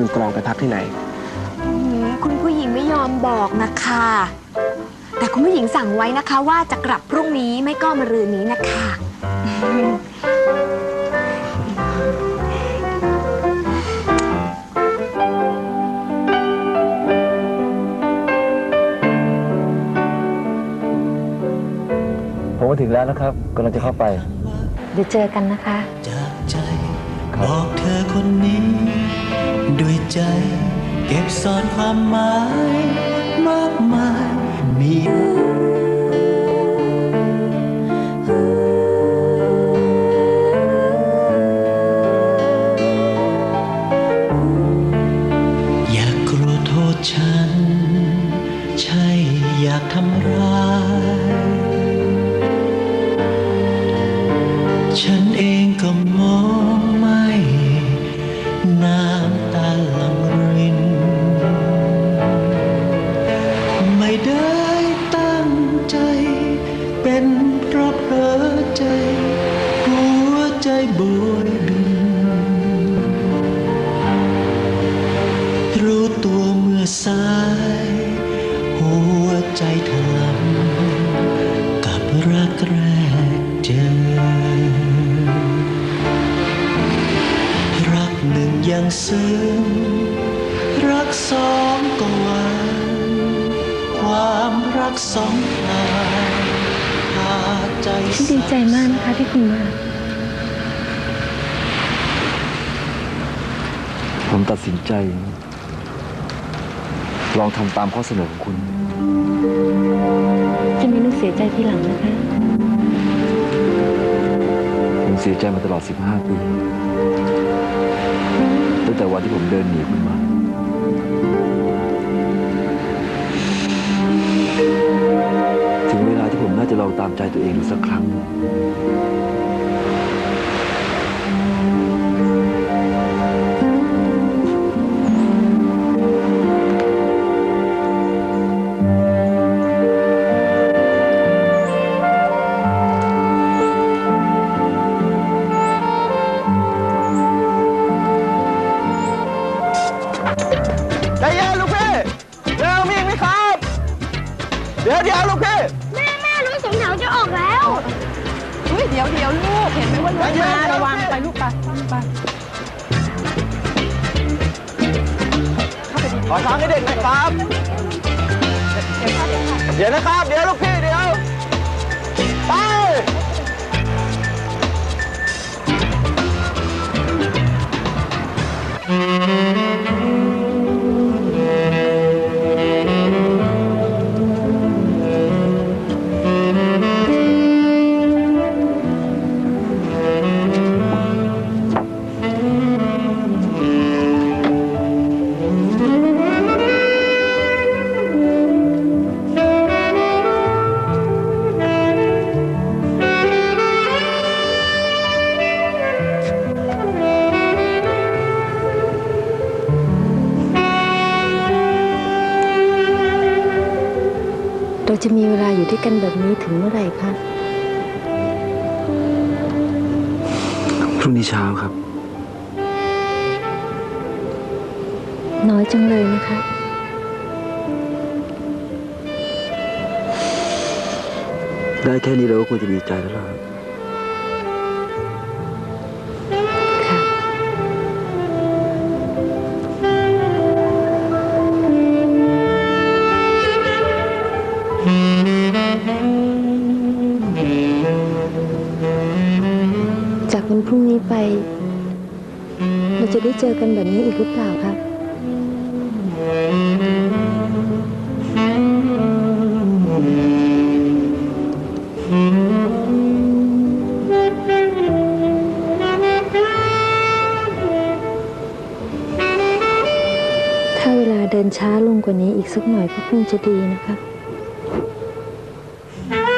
คุณกรองไปพักที่ไหน อืมคุณผู้หญิงไม่ยอมบอกนะคะ แต่คุณผู้หญิงสั่งไว้นะคะ ว่าจะกลับพรุ่งนี้ไม่ก็มะรืนนี้นะคะผมมาถึงแล้วนะครับกำลังจะเข้าไป เดี๋ยวเจอกันนะคะ จากใจครับบอกเธอคนนี้ด้วย ใจ เก็บซ่อนความหมาย มากมายมี สาย หัวใจถลำกับรักแรกเจอ รักหนึ่งยังซึ้งรักสองก็หวานความรักสองทางพาใจฉันดีใจมากนะคะที่คุณมา ผมตัดสินใจ ลองทำตามข้อเสนอของคุณ จะไม่ต้องเสียใจทีหลังนะคะ ผมเสียใจมาตลอด 15 ปี ตั้งแต่วันที่ผมเดินหนีคุณมา ถึงเวลาที่ผมน่าจะลองตามใจตัวเองดูสักครั้ง เดี๋ยวเดี๋ยวลูก เห็นไหมว่ารถใจเย็นมาเดี๋ยวระวังสิไปลูกไปไปขอทางให้เด็กหนะครับ เดี๋ยวนะครับ เดี๋ยวลูกพี่เดี๋ยว ไป เราจะมีเวลาอยู่ด้วยกันแบบนี้ถึงเมื่อไหร่คะ พรุ่งนี้เช้าครับ น้อยจังเลยนะคะ ได้แค่นี้เราก็ควรจะดีใจแล้วล่ะค่ะ จากวันพรุ่งนี้ไป เราจะได้เจอกันแบบนี้อีกหรือเปล่าคะถ้าเวลาเดินช้าลงกว่านี้อีกสักหน่อยก็คงจะดีนะคะ Mm-hmm.